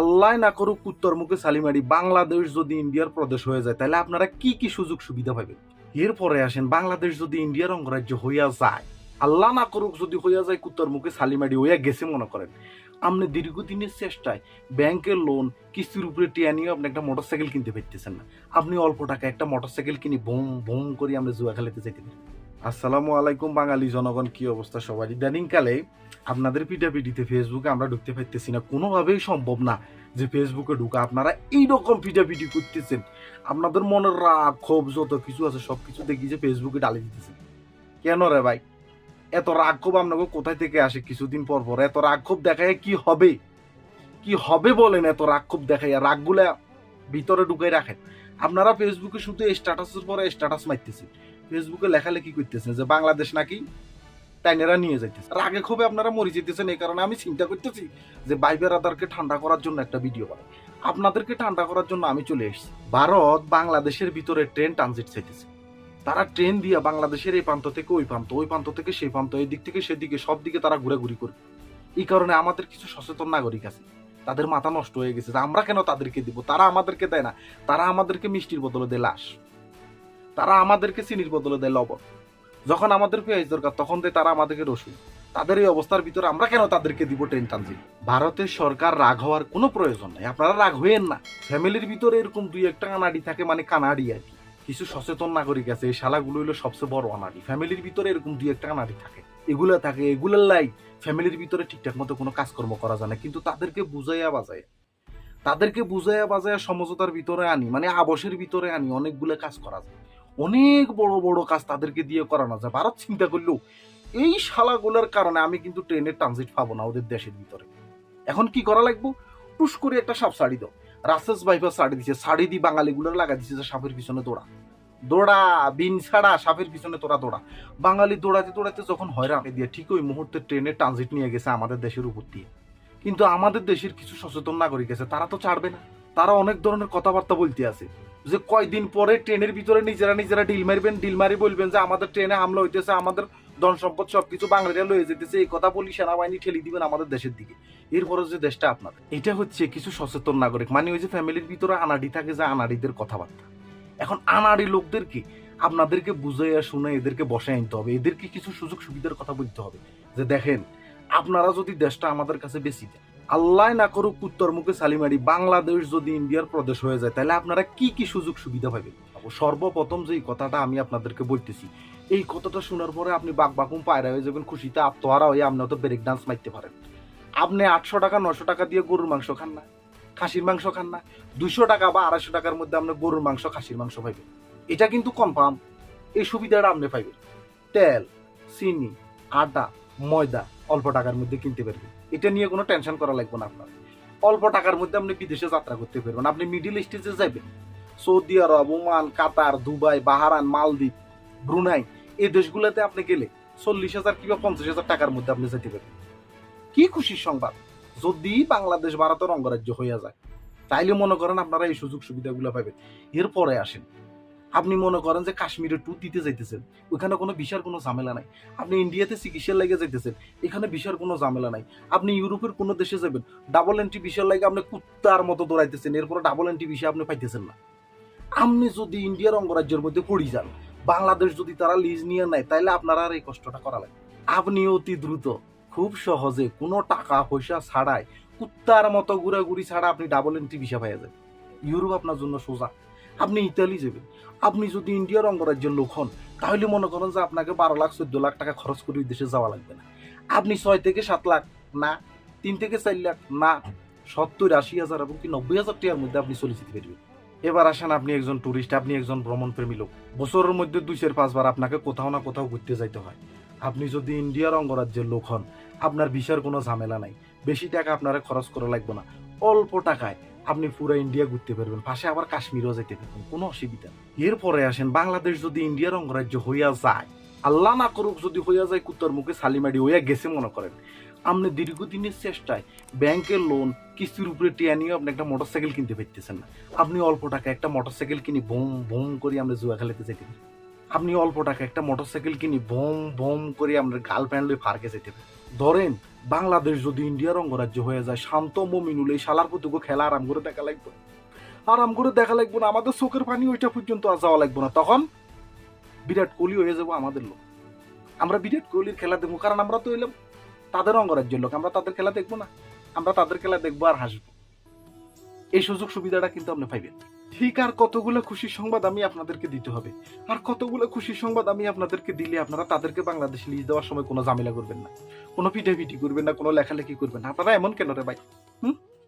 আল্লাহ না করুক উত্তর মুখে সালিমারি বাংলাদেশ যদি ইন্ডিয়ার প্রদেশ হয়ে যায়, তাহলে আপনারা কি কি সুযোগ সুবিধা পাবেন? এরপরে আসেন, বাংলাদেশ যদি ইন্ডিয়ার অঙ্গরাজ্য হইয়া যায়, আল্লাহ না করুক যদি হইয়া যায় উত্তর মুখে সালিমারি হইয়া গেছে মনে করেন। আপনি দীর্ঘদিনের চেষ্টায় ব্যাংকের লোন কিস্তির উপরে টিয়া নিয়ে আপনি একটা মোটরসাইকেল কিনতে পারতেছেন না। আপনি অল্প টাকা একটা মোটরসাইকেল কিনে বোম বোম করে আমরা জুয়া খেলাতে চাইতে পারি আসসালামু আলাইকুম, বাঙালি জনগণ, কি অবস্থা সবার? ইদানিং কালে আপনাদের পিটাপিটিতে ফেসবুকে আমরা ঢুকতে পারতেছি না। কোনোভাবেই সম্ভব না যে ফেসবুকে ঢুকা। আপনারা এইরকম পিটাপিটি করতেছেন। আপনাদের মনের রাগ, ক্ষোভ, যত কিছু আছে সব কিছু দেখি যে ফেসবুকে ডালে দিতেছেন। কেন রে ভাই? এত রাগ, ক্ষোভ আপনাকে কোথায় থেকে আসে? কিছুদিন পর পর এত রাগ, ক্ষোভ দেখায় কি হবে? কি হবে বলেন এত রাগ, ক্ষোভ দেখাইয়া? রাগগুলা ভিতরে ঢুকাই রাখেন। আপনারা ফেসবুকে শুধু স্ট্যাটাসের পরে স্ট্যাটাস মারতেছেন। ফেসবুকে লেখালেখি করতেছেন যে বাংলাদেশ নাকি টাইনেরা নিয়ে যাইতেছে। রাগে ক্ষোভে আপনারা মরে যেতেছেন, এই কারণে আমি চিন্তা করতেছি যে বাইবের আদারকে ঠান্ডা করার জন্য একটা ভিডিও বানাই। আপনাদেরকে ঠান্ডা করার জন্য আমি চলে এসেছি। ভারত বাংলাদেশের ভিতরে ট্রেন ট্রানজিট চাইতেছে। তারা ট্রেন দিয়া বাংলাদেশের এই প্রান্ত থেকে ওই প্রান্ত ওই প্রান্ত থেকে সেই প্রান্ত এই দিক থেকে সেদিকে সব দিকে তারা ঘুরাঘুরি করবে। এই কারণে আমাদের কিছু সচেতন নাগরিক আছে। তাদের মাথা নষ্ট হয়ে গেছে আমরা কেন তাদেরকে দিব? তারা আমাদেরকে দেয় না। তারা আমাদেরকে মিষ্টির বদলে দেয় লাশ। তারা আমাদেরকে চিনির বদলে দেয় লবণ। যখন আমাদের পেঁয়াজ দরকার, তখন দেয় তারা আমাদেরকে রসুন। তাদের এই অবস্থার ভিতরে আমরা কেন তাদেরকে দিব ট্রেন ট্রানজিট ভারতের সরকার রাগ হওয়ার কোনো প্রয়োজন নাই। আপনারা রাগ হইয়েন না। ফ্যামিলির ভিতরে এরকম দুই একটা কানাডি থাকে মানে কানাডি আর কি। কিছু সচেতন নাগরিক আছে, এই শালাগুলো হলো সবচেয়ে বড় অনাডি ফ্যামিলির ভিতরে এরকম দুই একটা কানাডি থাকে। এগুলা থাকে, এগুলার লাই ফ্যামিলির ভিতরে ঠিকঠাক মতো কোনো কাজকর্ম করা যায় না, কিন্তু তাদেরকে বুঝাইয়া বাজায় তাদেরকে বুঝাইয়া বাজাইয়া সমঝোতার ভিতরে আনি মানে আবসের ভিতরে আনি, অনেকগুলো কাজ করা যায়। অনেক বড় বড় কাজ তাদেরকে দিয়ে করানো যায়। ভারত চিন্তা করলেও এই শালাগুলোর কারণে আমি কিন্তু ট্রেনের ট্রানজিট পাবো না ওদের দেশের ভিতরে। এখন কি করা লাগবো? টুস করে একটা সাপ শাড়ি দাও। রাসেস বাইপার শাড়ি দিছে শাড়ি দিয়ে বাঙালিগুলোর লাগা দিছে যে সাপের পিছনে দৌড়া। দৌড়া, বিন ছাড়া সাপের পিছনে তোরা দৌড়া। বাঙালি দৌড়াতে দৌড়াতে যখন হয়রান দিয়ে, ঠিক ওই মুহূর্তে ট্রেনের ট্রানজিট নিয়ে গেছে আমাদের দেশের উপর দিয়ে। কিন্তু আমাদের দেশের কিছু সচেতন নাগরিক আছে, তারা তো ছাড়বে না। তারা অনেক ধরনের কথাবার্তা বলতে আছে যে কয়দিন পরে ট্রেনের ভিতরে নিজেরা নিজেরা ডিল মারবেন, ডিল মারি বলবেন যে আমাদের ট্রেনে হামলা হইতেছে, আমাদের ধন সম্পদ সবকিছু বাঙালিরা লয়ে যেতেছে, এই কথা বলি সেনাবাহিনী ঠেলি দিবেন আমাদের দেশের দিকে। এরপরে যে দেশটা আপনাদের, এটা হচ্ছে কিছু সচেতন নাগরিক মানে ওই যে ফ্যামিলির ভিতরে আনাড়ি থাকে যে আনাড়িদের কথাবার্তা। এখন আনাড়ি লোকদেরকে আপনাদেরকে বুঝাইয়া শুনে এদেরকে বসে আনতে হবে, এদেরকে কিছু সুযোগ সুবিধার কথা বলতে হবে। যে দেখেন, আপনারা যদি দেশটা আমাদের কাছে বেশি দেন, আল্লাহ না করুক উত্তর মুখে সালিমারি বাংলাদেশ যদি ইন্ডিয়ার প্রদেশ হয়ে যায়, তাহলে আপনারা কি কি সুযোগ সুবিধা পাবেন? সর্বপ্রথম যে কথাটা আমি আপনাদেরকে বলতেছি এই কথাটা শোনার পরে আপনি বাক বাকুম পায়রা হয়ে যাবেন, খুশিতে আত্মহারা হয়ে আপনি তো ব্রেক ডান্স মারতে পারেন। আপনি আটশো টাকা নশো টাকা দিয়ে গরুর মাংস খান না, খাসির মাংস খান না দুশো টাকা বা আড়াইশো টাকার মধ্যে আপনি গরুর মাংস, খাসির মাংস পাইবেন। এটা কিন্তু কনফার্ম এই সুবিধাটা আপনি পাইবেন। তেল, চিনি আটা ময়দা অল্প টাকার মধ্যে কিনতে পারবেন। এটা নিয়ে কোনো টেনশন করা লাগবে না আপনার। অল্প টাকার মধ্যে আপনি বিদেশে যাত্রা করতে পারবেন। আপনি মিডিল ইস্টে যে যাবেন, Saudi Arab, Oman, Qatar, Dubai Bahrain মালদ্বীপ ব্রুনাই, এই দেশগুলোতে আপনি গেলে চল্লিশ হাজার কিংবা পঞ্চাশ হাজার টাকার মধ্যে আপনি যেতে পারবেন। কি খুশির সংবাদ? যদি বাংলাদেশ ভারতের অঙ্গরাজ্য হইয়া যায়, তাইলে মনে করেন আপনারা এই সুযোগ সুবিধাগুলো পাবেন এরপরে আসেন। আপনি মনে করেন যে কাশ্মীরে ট্যুর দিতে যাইতেছেন, ওইখানে কোনো বিশার কোনো ঝামেলা নাই। আপনি ইন্ডিয়াতে চিকিৎসার লেগে যাইতেছেন, এখানে বিশার কোনো ঝামেলা নাই। আপনি ইউরোপের কোনো দেশে যাবেন ডাবল এন্ট্রি বিশার লাগে আপনি কুত্তার মতো দৌড়াইতেছেন, এরপরে ডাবল এন্ট্রি বিষয় আপনি পাইতেছেন না। আপনি যদি ইন্ডিয়ার অঙ্গরাজ্যের মধ্যে পড়ি যান বাংলাদেশ যদি তারা লিজ নিয়ে নেয় তাহলে আপনারা আর এই কষ্টটা করা লাগে আপনি অতি দ্রুত, খুব সহজে কোনো টাকা পয়সা ছাড়াই কুত্তার মতো ঘুরাঘুরি ছাড়া আপনি ডাবল এন্ট্রি ভিসা পাইয়া যাবেন। ইউরোপ আপনার জন্য সোজা। আপনি ইতালি যাবেন। আপনি যদি ইন্ডিয়ার অঙ্গরাজ্যের লোক হন, তাহলে মনে করেন যে আপনাকে বারো লাখ, চোদ্দ লাখ টাকা খরচ করে দেশে যাওয়া লাগবে না। আপনি ছয় থেকে সাত লাখ, না, তিন থেকে চার লাখ, না, সত্তর, আশি হাজার এবং কি নব্বই হাজার টাকার মধ্যে আপনি চলে যেতে পারবেন। এবার আসেন আপনি একজন টুরিস্ট আপনি একজন ভ্রমণ প্রেমী লোক। বছরের মধ্যে দুই চার পাঁচবার আপনাকে কোথাও না কোথাও ঘুরতে যাইতে হয়। আপনি যদি ইন্ডিয়ার অঙ্গরাজ্যের লোক হন, আপনার ভিসার কোনো ঝামেলা নাই। বেশি টাকা আপনারা খরচ করা লাগবে না। অল্প টাকায় আপনি পুরো ইন্ডিয়া ঘুরতে পারবেন, পাশে আবার কাশ্মীরও যেতে পারবেন, কোনো অসুবিধা। এরপরে আসেন, বাংলাদেশ যদি ইন্ডিয়ার অঙ্গরাজ্য হইয়া যায়, আল্লাহ না করুক যদি হইয়া যায় কুত্তর মুখে সালিমারি হইয়া গেছে মনে করেন। আপনি দীর্ঘদিনের চেষ্টায় ব্যাংকের লোন কিস্তির উপরে টিয়া নিয়ে আপনি একটা মোটরসাইকেল কিনতে পারতেছেন না। আপনি অল্প টাকা একটা মোটরসাইকেল কিনে বোম বোম করে আমরা জুয়া খেলাতে যেতে পারি। আপনি অল্প টাকা একটা মোটরসাইকেল কিনে বোম বোম করে আমরা গার্লফ্রেন্ড লই পার্কে যেতে পারি। ধরেন, বাংলাদেশ যদি ইন্ডিয়ার অঙ্গরাজ্য হয়ে যায়, শান্ত মমিনুল এই শালার পুতুকে খেলা আরাম করে দেখা লাগবে। আরাম করে দেখা লাগবে না, আমাদের চোখের পানি ওইটা পর্যন্ত আর যাওয়া লাগবে না। তখন বিরাট কোহলি হয়ে যাব আমাদের লোক। আমরা বিরাট কোহলির খেলা দেখব, কারণ আমরা তো এলাম তাদের অঙ্গরাজ্যের লোক, আমরা তাদের খেলা দেখব না। আমরা তাদের খেলা দেখব আর হাসবো। এই সুযোগ সুবিধাটা কিন্তু আপনি পাইবেন। ঠিক আর কতগুলো খুশির সংবাদ আমি আপনাদেরকে দিতে হবে। আর কতগুলো খুশির সংবাদ আমি আপনাদেরকে দিলে আপনারা তাদেরকে বাংলাদেশ লিজ দেওয়ার সময় কোনো ঝামেলা করবেন না। কোনো পিঠে পিঠি করবেন না, কোনো লেখালেখি করবেন না। আপনারা এমন কেন রে ভাই? হুম?